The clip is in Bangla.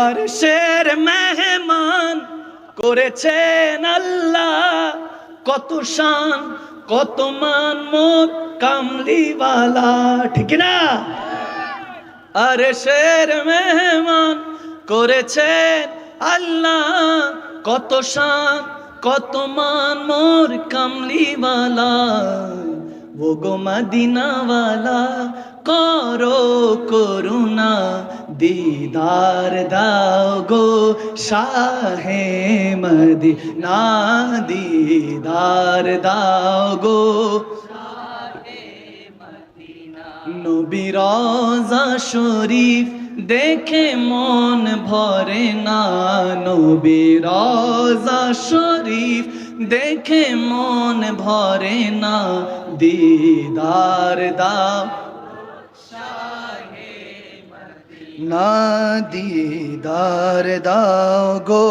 আর শের মেহমান করেছেন আল্লাহ। কত শান, কত মান মোর কামলিওয়ালা, ঠিক না আরে শের মেহমান করেছেন আল্লাহ। কত শান, কত মান মোর কামলিওয়ালা, ও গো মদিনাওয়ালা, করো করুণা। দিদার দাও গো শাহে মদিনা, দিদার দাও গো নবিরাজা শরীফ দেখে মন ভরে না। নবিরাজা শরীফ দেখে মন ভরে না। দিদার দাও না দিদার দাও গো।